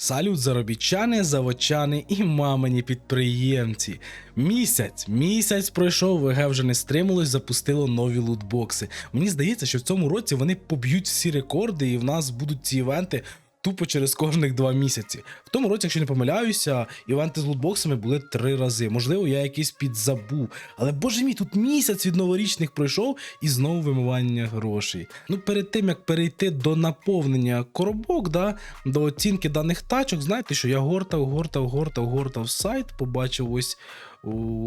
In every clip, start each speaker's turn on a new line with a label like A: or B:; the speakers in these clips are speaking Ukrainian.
A: Салют заробітчани, заводчани і мамині підприємці. Місяць, місяць пройшов, ВГ вже не стрималось, запустило нові лутбокси. Мені здається, що в цьому році вони поб'ють всі рекорди, і в нас будуть ці івенти тупо через кожних два місяці. В тому році, якщо не помиляюся, івенти з лутбоксами були три рази. Можливо, я якийсь підзабув. Але боже мій, тут місяць від новорічних пройшов і знову вимивання грошей. Ну, перед тим як перейти до наповнення коробок, да, до оцінки даних тачок, знаєте, що я гортав, гортав, гортав, гортав сайт, побачив ось.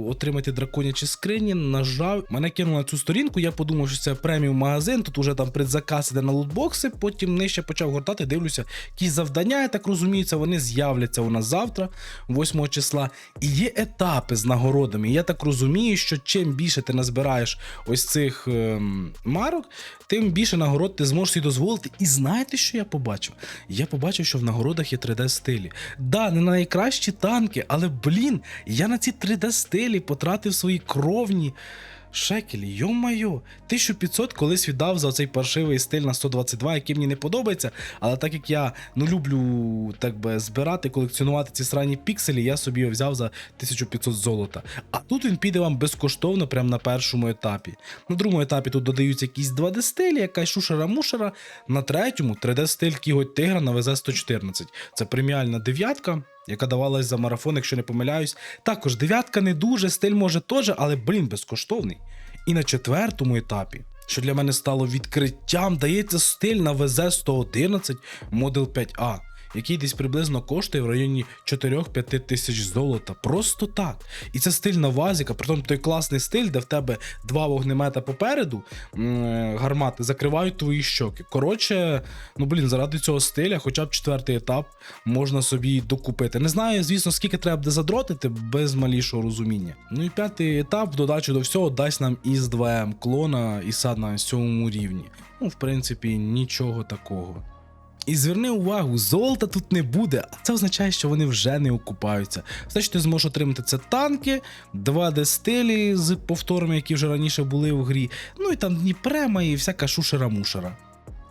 A: Отримати драконячі скрині, нажав. Мене кинуло на цю сторінку. Я подумав, що це преміум магазин. Тут уже там предзаказ іде на лутбокси. Потім нижче почав гортати. Дивлюся, якісь завдання, я так розумію, вони з'являться у нас завтра, 8 числа. І є етапи з нагородами. Я так розумію, що чим більше ти назбираєш ось цих ем, марок, тим більше нагород ти зможеш собі дозволити. І знаєте, що я побачив? Я побачив, що в нагородах є 3D-стилі. Да, не найкращі танки, але блін, я на ці 3D-стилі потратив свої кровні. Шекелі, йо-майо, 1500 колись віддав за цей паршивий стиль на 122, який мені не подобається. Але так як я ну люблю так би збирати, колекціонувати ці срані пікселі, я собі його взяв за 1500 золота. А тут він піде вам безкоштовно, прямо на першому етапі. На другому етапі тут додаються якісь 2D стилі, якась шушера-мушера. На третьому 3D стиль Кіготь Тигра на ВЗ-114. Це преміальна дев'ятка. Яка давалась за марафон, якщо не помиляюсь. Також дев'ятка не дуже, стиль може теж, але блін, безкоштовний. І на четвертому етапі, що для мене стало відкриттям, дається стиль на ВЗ-111 Model 5A, який десь приблизно коштує в районі 4-5 тисяч золота. Просто так. І це стиль на вазіка, притом той класний стиль, де в тебе два вогнемета попереду, гармати, закривають твої щоки. Коротше, ну блін, заради цього стиля, хоча б четвертий етап можна собі докупити. Не знаю, звісно, скільки треба буде задротити без малішого розуміння. Ну і п'ятий етап, в додачу до всього, дасть нам із 2М клона і сад на сьомому рівні. Ну, в принципі, нічого такого. І зверни увагу, золота тут не буде, а це означає, що вони вже не окупаються. Що ти зможеш отримати, це танки, 2D стилі з повторами, які вже раніше були в грі. Ну і там Дніпрема і всяка шушера-мушера.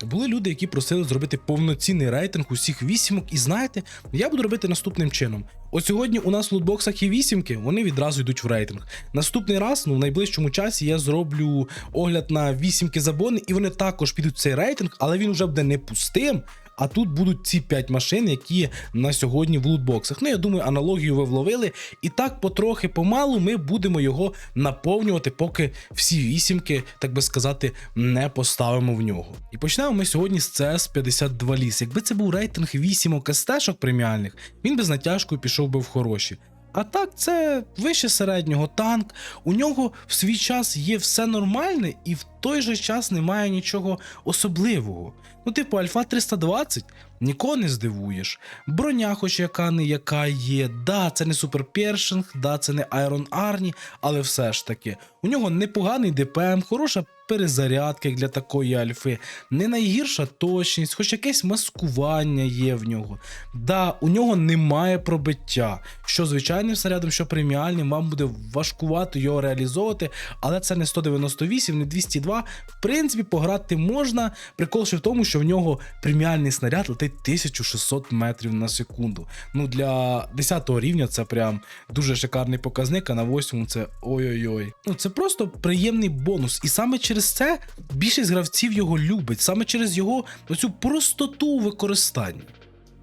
A: Були люди, які просили зробити повноцінний рейтинг усіх вісімок, і знаєте, я буду робити наступним чином. От сьогодні у нас в лутбоксах є вісімки, вони відразу йдуть в рейтинг. Наступний раз, ну в найближчому часі, я зроблю огляд на вісімки забони, і вони також підуть в цей рейтинг, але він вже буде не пустим. А тут будуть ці 5 машин, які на сьогодні в лутбоксах. Ну, я думаю, аналогію ви вловили. І так потрохи помалу ми будемо його наповнювати, поки всі вісімки, так би сказати, не поставимо в нього. І почнемо ми сьогодні з CS 52 ліс. Якби це був рейтинг вісімок СТ-шок преміальних, він би з натяжкою пішов би в хороші. А так, це вище середнього танк. У нього в свій час є все нормальне, і в той же час немає нічого особливого. Ну, типу, Альфа 320 нікого не здивуєш. Броня, хоч яка не яка є. Да, це не Супер Першинг, да, це не Айрон Арні, але все ж таки. У нього непоганий ДПМ, хороша перезарядка як для такої альфи, не найгірша точність, хоч якесь маскування є в нього. Да, у нього немає пробиття. Що звичайним снарядом, що преміальним, вам буде важкувато його реалізовувати, але це не 198, не 202. В принципі, пограти можна. Прикол ще в тому, що в нього преміальний снаряд летить 1600 метрів на секунду. Ну для 10 рівня це прям дуже шикарний показник, а на 8 це ой-ой-ой. Ну це просто приємний бонус. І саме через це більшість гравців його любить, саме через його оцю простоту у використанні.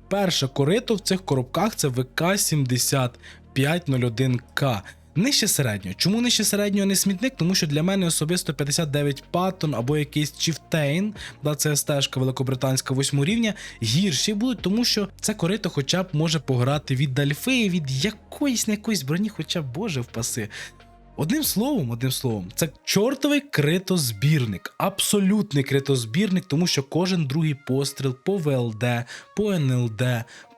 A: Перше корито в цих коробках це ВК-7501К. Нижче середнього. Чому нижче середнього не смітник? Тому що для мене особисто 59 Паттон або якийсь Chieftain, да, це стежка великобританська 8 рівня, гірші будуть, тому що це корито хоча б може пограти від альфи, від якоїсь не якоїсь броні, хоча б боже впаси. Одним словом, одним словом, це чортовий критозбірник, абсолютний критозбірник, тому що кожен другий постріл по ВЛД, по НЛД,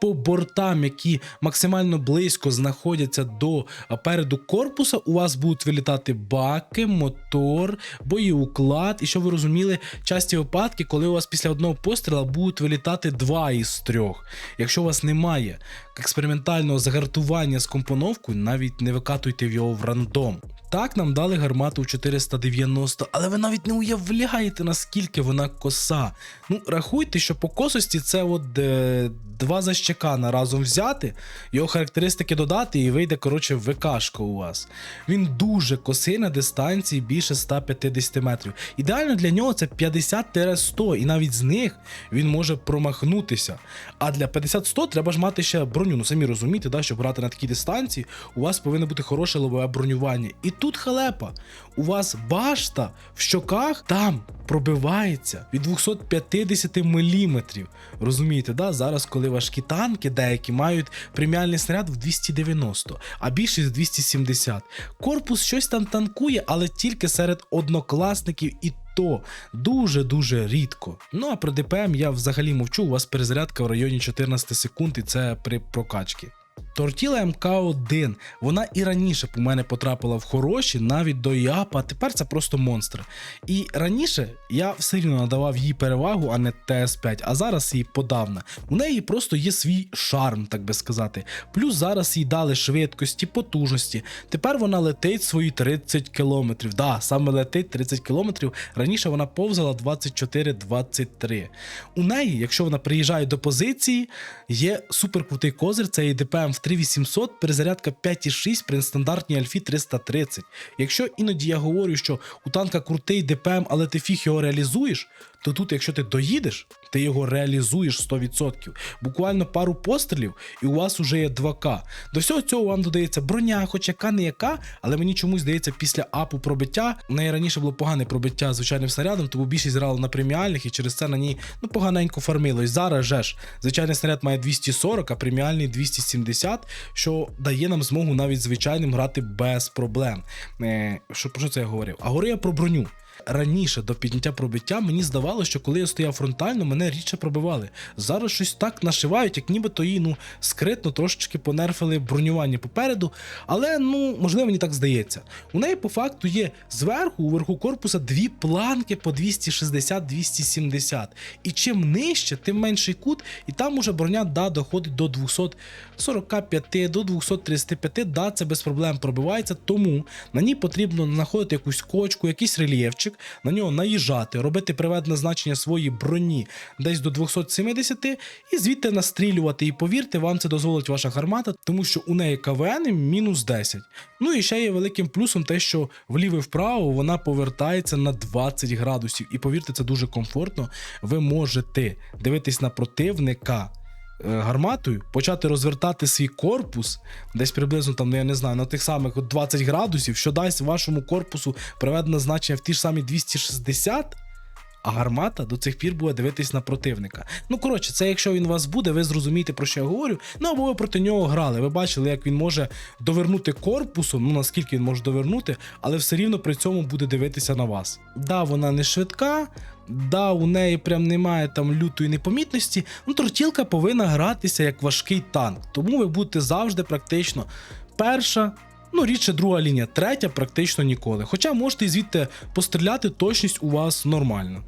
A: по бортам, які максимально близько знаходяться до переду корпуса, у вас будуть вилітати баки, мотор, боєуклад. І щоб ви розуміли, часті випадки, коли у вас після одного постріла будуть вилітати два із трьох. Якщо у вас немає експериментального загартування з компоновкою, навіть не викатуйте його в рандом. Так нам дали гармату в 490, але ви навіть не уявляєте, наскільки вона коса. Ну, рахуйте, що по косості це от е, два защекана разом взяти, його характеристики додати, і вийде, коротше, ВКшка у вас. Він дуже косий на дистанції більше 150 метрів. Ідеально для нього це 50-100, і навіть з них він може промахнутися. А для 50-100 треба ж мати ще броню. Ну самі розумієте, да, щоб грати на такій дистанції, у вас повинно бути хороше лобове бронювання. І тут халепа. У вас башта в щоках там пробивається від 250 мм. Розумієте, да? зараз, коли важкі танки деякі мають преміальний снаряд в 290, а більшість 270. Корпус щось там танкує, але тільки серед однокласників і то дуже-дуже рідко. Ну а про ДПМ я взагалі мовчу, у вас перезарядка в районі 14 секунд, і це при прокачці. Тортіла МК1, вона і раніше по мене потрапила в хороші, навіть до ЯПа, а тепер це просто монстр. І раніше я все рівно надавав їй перевагу, а не ТС5, а зараз її подавна. У неї просто є свій шарм, так би сказати. Плюс зараз їй дали швидкості, потужності. Тепер вона летить свої 30 кілометрів. Да, саме летить 30 кілометрів. Раніше вона повзала 24-23. У неї, якщо вона приїжджає до позиції, є суперкрутий козир, це її ДПМ в 3800, перезарядка 5,6 при стандартній Альфі 330. Якщо іноді я говорю, що у танка крутий ДПМ, але ти фіг його реалізуєш, то тут, якщо ти доїдеш, ти його реалізуєш 100%. Буквально пару пострілів, і у вас вже є 2К. До всього цього вам додається броня, хоч яка не яка, але мені чомусь здається, після апу пробиття. У неї раніше було погане пробиття звичайним снарядом, тому більшість грали на преміальних і через це на ній ну, поганенько фармило. І зараз же ж звичайний снаряд має 240, а преміальний 270, що дає нам змогу навіть звичайним грати без проблем. Е, що, про що це я говорив? А говорю я про броню. Раніше до підняття пробиття мені здавалося, що коли я стояв фронтально, мене рідше пробивали. Зараз щось так нашивають, як нібито її ну скритно трошечки понерфили бронювання попереду. Але ну можливо мені так здається. У неї по факту є зверху, у верху корпуса дві планки по 260-270. І чим нижче, тим менший кут, і там уже броня да, доходить до 245, до 235, да, це без проблем пробивається, тому на ній потрібно знаходити якусь кочку, якийсь рельєфчик, на нього наїжджати, робити приведене значення своєї броні десь до 270 і звідти настрілювати. І повірте, вам це дозволить ваша гармата, тому що у неї КВН мінус 10. Ну і ще є великим плюсом те, що вліво і вправо вона повертається на 20 градусів. І повірте, це дуже комфортно. Ви можете дивитись на противника. Е, Гарматою почати розвертати свій корпус десь приблизно там, ну я не знаю, на тих самих от 20 градусів, що дасть вашому корпусу приведене значення в ті ж самі 260, а гармата до цих пір буде дивитись на противника. Ну, коротше, це якщо він у вас буде, ви зрозумієте, про що я говорю. Ну або ви проти нього грали. Ви бачили, як він може довернути корпусом, ну наскільки він може довернути, але все рівно при цьому буде дивитися на вас. Да, вона не швидка. Да, у неї прям немає там лютої непомітності. Ну, тортілка повинна гратися як важкий танк. Тому ви будете завжди практично перша, ну рідше друга лінія, третя практично ніколи. Хоча можете звідти постріляти, точність у вас нормальна.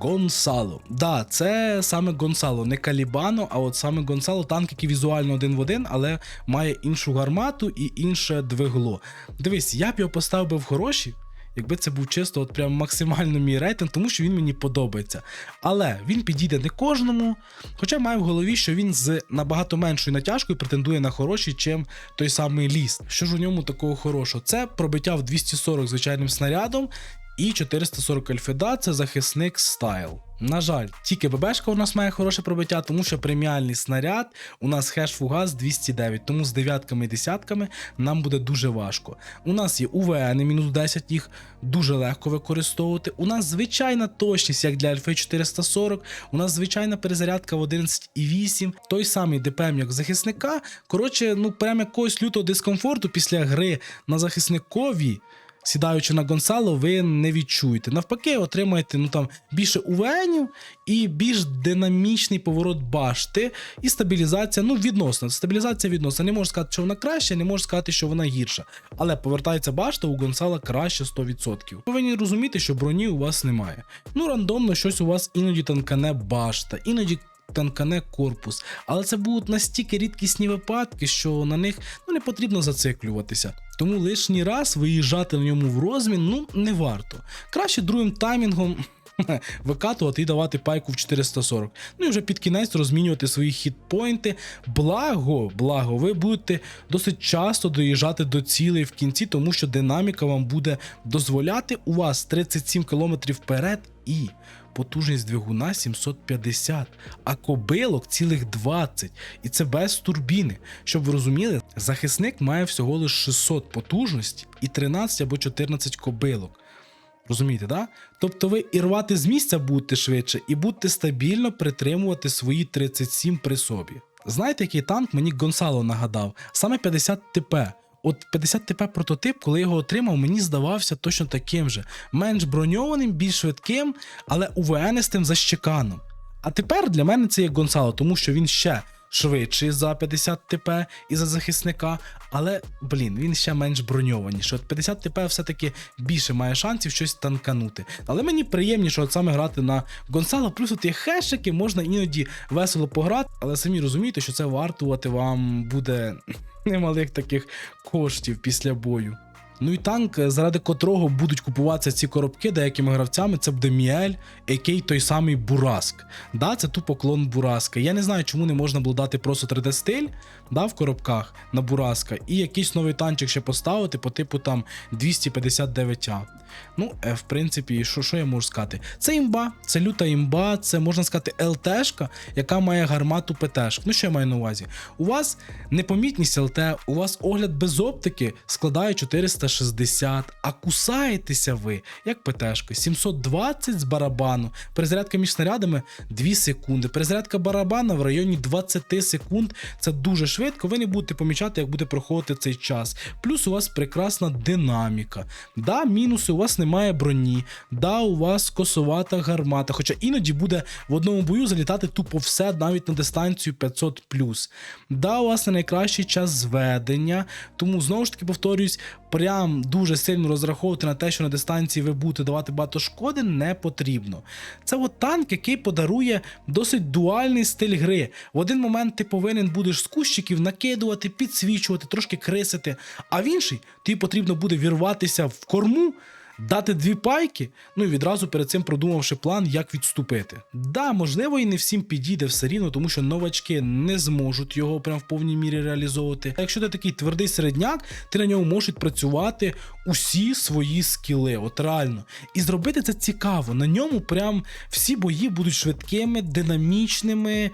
A: Гонсало. Да, це саме Гонсало, не Калібано, а от саме Гонсало танк, який візуально один в один, але має іншу гармату і інше двигло. Дивись, я б його поставив би в хороші, якби це був чисто от прям максимально мій рейтинг, тому що він мені подобається. Але він підійде не кожному, хоча маю в голові, що він з набагато меншою натяжкою претендує на хороші, чим той самий ліст. Що ж у ньому такого хорошого? Це пробиття в 240 звичайним снарядом. І 440 альфеда це захисник стайл. На жаль, тільки ББшка у нас має хороше пробиття, тому що преміальний снаряд у нас хеш фугас 209, тому з дев'ятками і десятками нам буде дуже важко. У нас є УВН мінус 10, їх дуже легко використовувати. У нас звичайна точність, як для Альфи 440, у нас звичайна перезарядка в 11,8, той самий ДПМ, як захисника. Коротше, ну прям якогось лютого дискомфорту після гри на захисникові сідаючи на Гонсало, ви не відчуєте. Навпаки, отримаєте ну там більше УВНів і більш динамічний поворот башти і стабілізація. Ну, відносно. Стабілізація відносно. Не можу сказати, що вона краща, не можу сказати, що вона гірша. Але повертається башта у Гонсала краще 100%. Повинні розуміти, що броні у вас немає. Ну, рандомно щось у вас іноді танкане башта, іноді танкане корпус. Але це будуть настільки рідкісні випадки, що на них ну, не потрібно зациклюватися. Тому лишній раз виїжджати на ньому в розмін ну не варто. Краще другим таймінгом викатувати і давати пайку в 440. Ну і вже під кінець розмінювати свої хітпойнти. Благо, благо, ви будете досить часто доїжджати до цілей в кінці, тому що динаміка вам буде дозволяти у вас 37 км вперед і. Потужність двигуна 750, а кобилок цілих 20, і це без турбіни. Щоб ви розуміли, захисник має всього лише 600 потужності і 13 або 14 кобилок. Розумієте, да? Тобто ви і рвати з місця будете швидше, і будете стабільно притримувати свої 37 при собі. Знаєте, який танк мені Гонсало нагадав? Саме 50 ТП. От 50 ТП прототип, коли його отримав, мені здавався точно таким же. Менш броньованим, більш швидким, але УВНистим за щеканом. А тепер для мене це є Гонсало, тому що він ще швидший за 50 ТП і за захисника, але блін, він ще менш броньованіший. От 50 ТП все-таки більше має шансів щось танканути. Але мені приємніше от саме грати на Гонсало, плюс от є хешики, можна іноді весело пограти, але самі розумієте, що це вартувати вам буде немалих таких коштів після бою. Ну і танк, заради котрого будуть купуватися ці коробки деякими гравцями, це буде Міель, який той самий Бураск. Да, це тупо клон Бураска. Я не знаю, чому не можна було дати просто 3D-стиль да, в коробках на Бураска і якийсь новий танчик ще поставити по типу там 259А. Ну, е, в принципі, що, що я можу сказати? Це імба, це люта імба, це можна сказати ЛТшка, яка має гармату ПТшк. Ну, що я маю на увазі? У вас непомітність ЛТ, у вас огляд без оптики складає 460, а кусаєтеся ви, як ПТшка, 720 з барабану. Перезарядка між снарядами 2 секунди. Перезарядка барабана в районі 20 секунд. Це дуже швидко. Ви не будете помічати, як буде проходити цей час. Плюс у вас прекрасна динаміка. Да, мінуси у вас немає броні. Да, у вас косовата гармата. Хоча іноді буде в одному бою залітати тупо все навіть на дистанцію 500 Да, у вас не найкращий час зведення, тому знову ж таки повторюсь, прям дуже сильно розраховувати на те, що на дистанції ви будете давати багато шкоди, не потрібно. Це от танк, який подарує досить дуальний стиль гри. В один момент ти повинен будеш з кущиків накидувати, підсвічувати, трошки крисити, а в інший тобі потрібно буде вірватися в корму. Дати дві пайки, ну і відразу перед цим продумавши план, як відступити. Да, можливо, і не всім підійде все рівно, тому що новачки не зможуть його прям в повній мірі реалізовувати. А якщо ти такий твердий середняк, ти на ньому можуть працювати усі свої скіли, от реально. І зробити це цікаво. На ньому прям всі бої будуть швидкими, динамічними,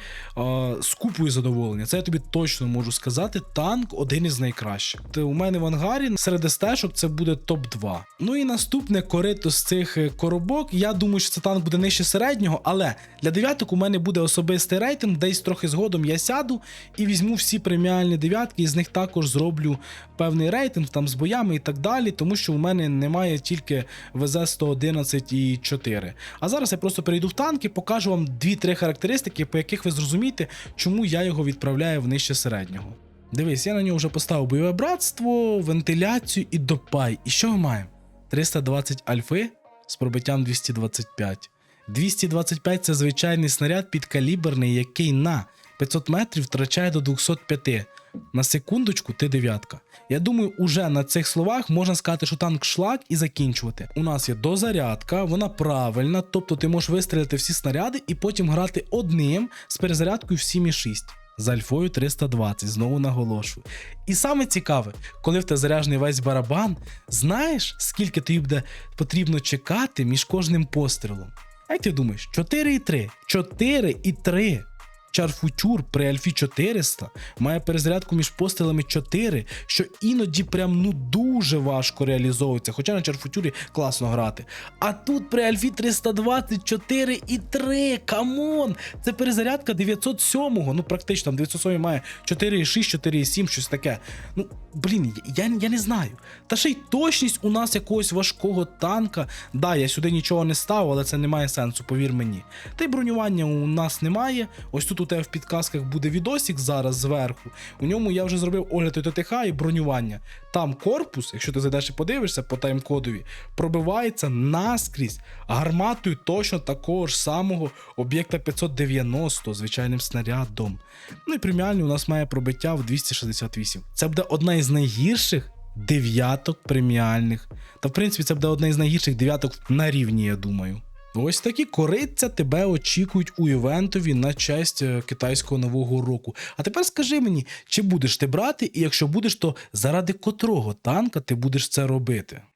A: з купою задоволення. Це я тобі точно можу сказати. Танк один із найкращих. У мене в ангарі серед СТ-шок це буде топ-2. Ну і наступне корито з цих е, коробок. Я думаю, що це танк буде нижче середнього, але для дев'яток у мене буде особистий рейтинг, десь трохи згодом я сяду і візьму всі преміальні дев'ятки, і з них також зроблю певний рейтинг там з боями і так далі, тому що у мене немає тільки ВЗ 111 і 4. А зараз я просто перейду в танки, покажу вам 2-3 характеристики, по яких ви зрозумієте, чому я його відправляю в нижче середнього. Дивись, я на нього вже поставив бойове братство, вентиляцію і допай. І що ми маємо? 320 альфи з пробиттям 225. 225 це звичайний снаряд підкаліберний, який на 500 метрів втрачає до 205. На секундочку, ти дев'ятка. Я думаю, уже на цих словах можна сказати, що танк шлак і закінчувати. У нас є дозарядка, вона правильна, тобто ти можеш вистрілити всі снаряди і потім грати одним з перезарядкою в 7,6. З альфою 320, знову наголошую. І саме цікаве, коли в тебе заряжений весь барабан, знаєш, скільки тобі буде потрібно чекати між кожним пострілом. Як ти думаєш, 4,3? 4,3. Чарфутюр при Альфі 400 має перезарядку між пострілами 4, що іноді прям ну дуже важко реалізовується, хоча на чарфутюрі класно грати. А тут при Альфі 320 4 і 3, камон! Це перезарядка 907-го, ну практично там 907 має 4,6, 4,7, щось таке. Ну, блін, я, я не знаю. Та ще й точність у нас якогось важкого танка. Да, я сюди нічого не ставив, але це не має сенсу, повір мені. Та й бронювання у нас немає. Ось тут тебе в підказках буде відосик зараз зверху. У ньому я вже зробив огляд ТТХ і бронювання. Там корпус, якщо ти зайдеш і подивишся по таймкодові, пробивається наскрізь гарматою точно такого ж самого об'єкта 590 звичайним снарядом. Ну і преміальний у нас має пробиття в 268. Це буде одна із найгірших дев'яток преміальних. Та в принципі це буде одна із найгірших дев'яток на рівні, я думаю. Ось такі кориця тебе очікують у івентові на честь е, китайського нового року. А тепер скажи мені, чи будеш ти брати, і якщо будеш, то заради котрого танка ти будеш це робити?